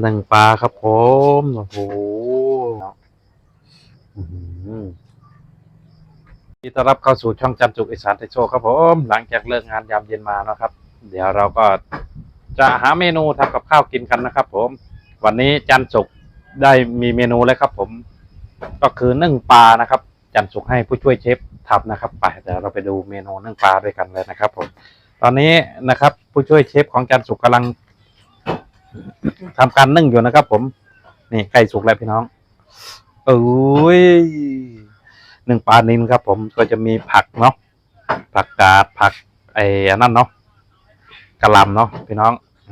หนึ่งปลาครับผมโอ้โหอื้อหือยินดีต้อนรับเข้าสู่ช่องจันจุกอีสานไทโชครับผมหลังจากเลิกงานยามเย็นมาเนาะครับ เดี๋ยวเราก็จะหาเมนูทำกับข้าวกินกันนะครับ ผม วันนี้จันจุกได้มีเมนูแล้วครับ ผม ก็คือนึ่งปลานะครับ จันสุกให้ผู้ช่วยเชฟทำนะครับไปเดี๋ยวเราไปดูเมนูนึ่งปลาด้วยกันเลยนะครับ ผม ตอนนี้นะครับ ผู้ช่วยเชฟของจันสุกกำลัง ทำการนึ่งอยู่นะครับ ผม นี่ไก่สุกแล้วพี่น้องเอ้ยหนึ่งปลานินครับ ผมก็จะมีผักเนาะผักกาดผักไอ้อันนั่นเนาะกะหล่ำเนาะพี่น้องอ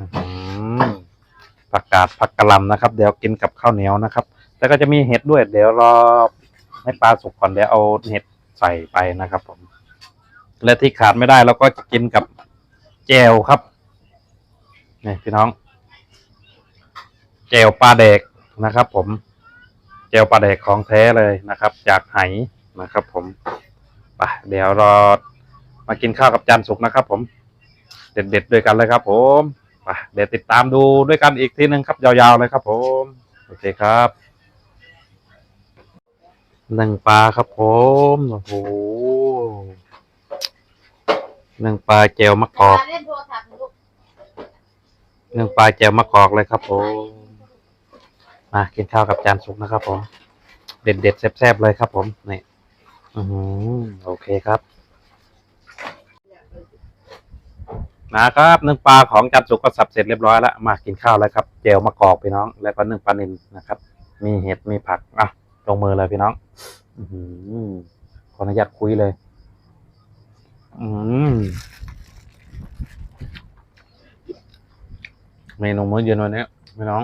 ผักกาดผักกะหล่ำนะครับ เดี๋ยวกินกับข้าวเหนียวนะครับ แล้วก็จะมีเห็ดด้วย เดี๋ยวรอให้ปลาสุกก่อนเดี๋ยวเอาเห็ดใส่ไปนะครับ ผม และที่ขาดไม่ได้เราก็จะกินกับแจวครับนี่พี่น้อง เจลปลาเด็กนะครับ ผมเจลปลาเด็กของแท้เลยนะครับ จากไหนะครับ ผมไปเดี๋ยวรอมากินข้าวกับจานสุกนะครับ ผม เด็ดๆด้วยกันเลยครับ ผมไปเดี๋ยวติดตามดูด้วยกันอีกทีหนึ่งครับ ยาวๆเลยครับ ผมโอเคครับหนึ่งปลาครับผมโอ้โหหนึ่งปลาเจลมะกอกเล่นโทรศัพท์ลูกหนึ่งปลาเจลมะกอกเลยครับผม มากินข้าวกับจานสุกนะครับผม เด็ดๆแซ่บๆเลยครับผมนี่อือหือโอเคครับ นะครับนึ่งปลาของจันสุกก็สับเสร็จเรียบร้อยแล้วมากินข้าวแล้วครับเจลมะกอกพี่น้อง แล้วก็นึ่งปลานิลนะครับ มีเห็ดมีผักอะลงมือเลยพี่น้อง อือหือขออนุญาตคุยเลย อืมเมนูมื้อเย็นวันนี้พี่น้อง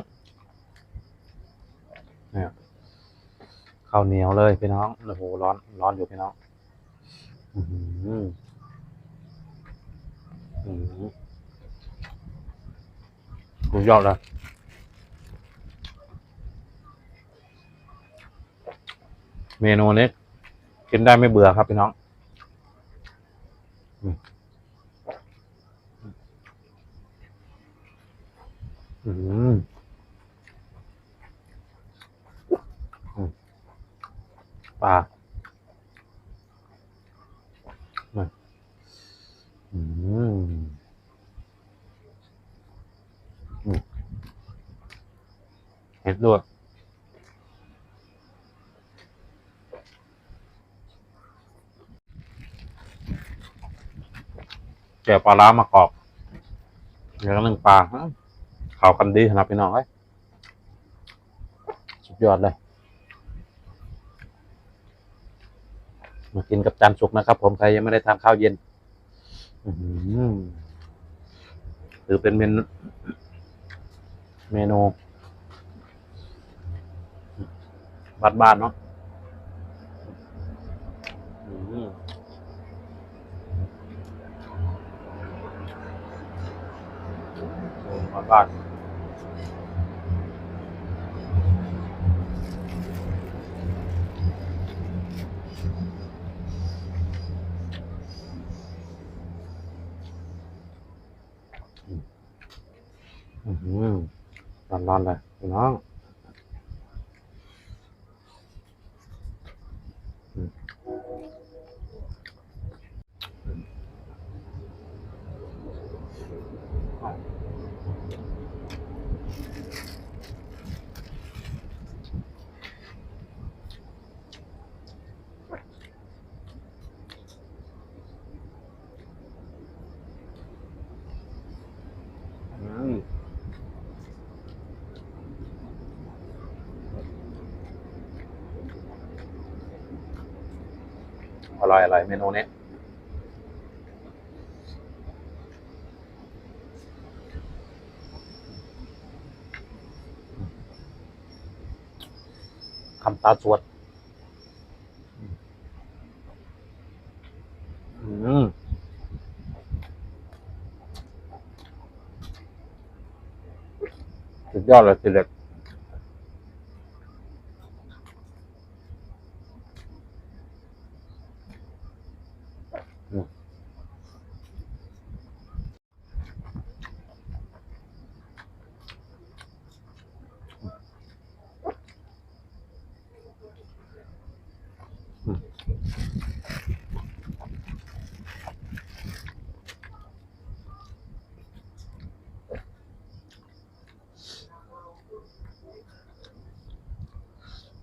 เนี่ย ข้าวเหนียวเลยพี่น้องโอ้โหร้อนร้อนอยู่พี่น้องอือหืออืมสุดยอดเลยเมนูนี้กินได้ไม่เบื่อครับพี่น้องอืมอือืมปลาอืม อืมอืม็ดด้วย แกปลาร้ามากรอบเดี๋ยวก็นึ่งปลาข้ากันดีนะพี่น้องเอ้ยสุดยอดเลย มากินกับจานสุกนะครับ ผมใครยังไม่ได้ทานข้าวเย็นหรือเป็นเมนูเมนู บ้านๆเนาะอืมบ้านๆอื้อหือร้อนๆเลยน้อง อืม อร่อยอร่อยเมนูนี้คำตาสวด อืมสุดยอดเลยทีเด็ด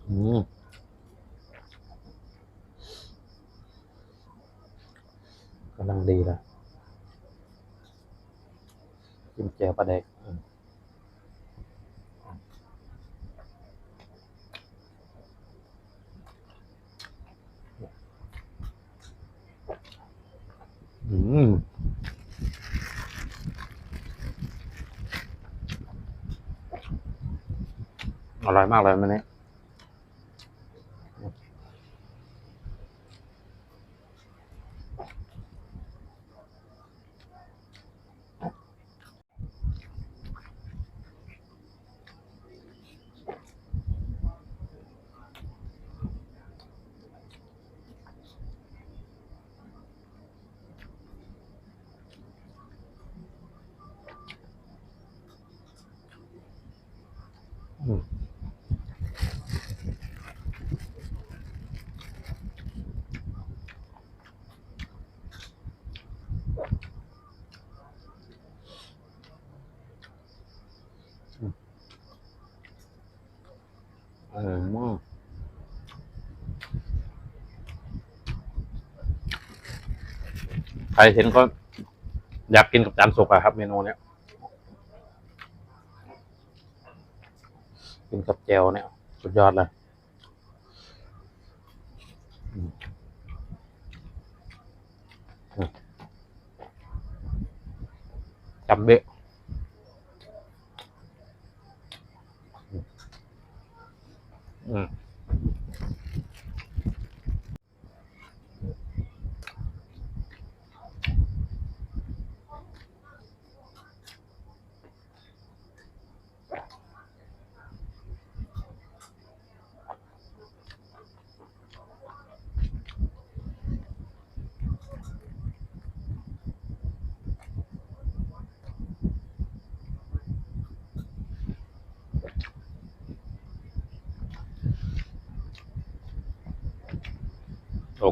กำลังดีเลยจิ้มแจ่วปลาแดกอืมอร่อยมากเลยมันนี้ อืมอร่อยมากใครเห็นก็อยากกินกับจานสุกอะครับเมนูเนี้ย กินกับแจวเนี่ย สุดยอดเลยจำเบะ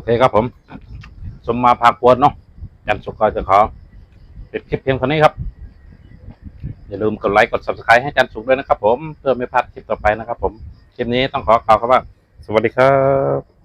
เคครับผม สมมาพากวนเนาะจันทร์สุกก็จะขอปิดคลิปเพียงเท่านี้ครับ อย่าลืมกดไลค์กด subscribe ให้จันทร์สุกด้วยนะครับผม เพื่อไม่พลาดคลิปต่อไปนะครับผม คลิปนี้ต้องขอกล่าวคำว่า สวัสดีครับ